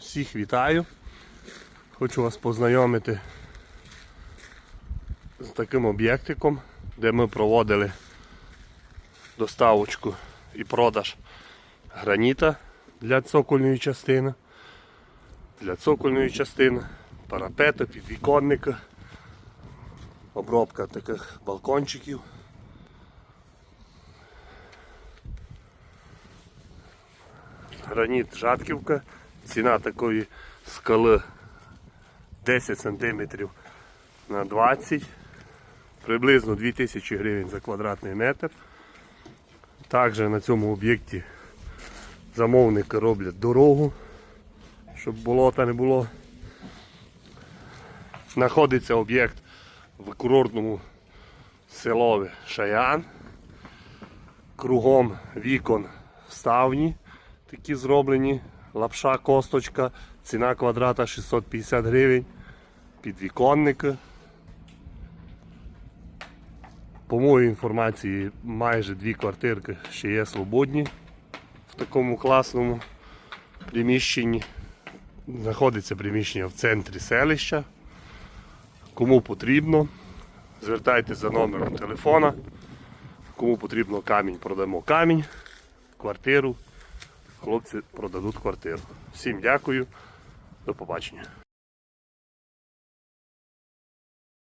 Всіх вітаю. Хочу вас познайомити з таким об'єктиком, де ми проводили доставочку і продаж граніта для цокольної частини. Для цокольної частини, парапету, підвіконника, обробка таких балкончиків. Граніт Жатківка. Ціна такої скали 10 см на 20 приблизно 2000 гривень за квадратний метр. Також на цьому об'єкті замовники роблять дорогу, щоб болота не було. Знаходиться об'єкт в курортному селові Шаян. Кругом вікон вставні, такі зроблені. Лапша косточка, ціна квадрата 650 гривень. Підвіконники. По моїй інформації, майже дві квартирки ще є свободні в такому класному приміщенні. Знаходиться приміщення в центрі селища. Кому потрібно, звертайтеся за номером телефона. Кому потрібно камінь, продамо камінь, квартиру. Хлопці продадуть квартиру. Всім дякую, до побачення.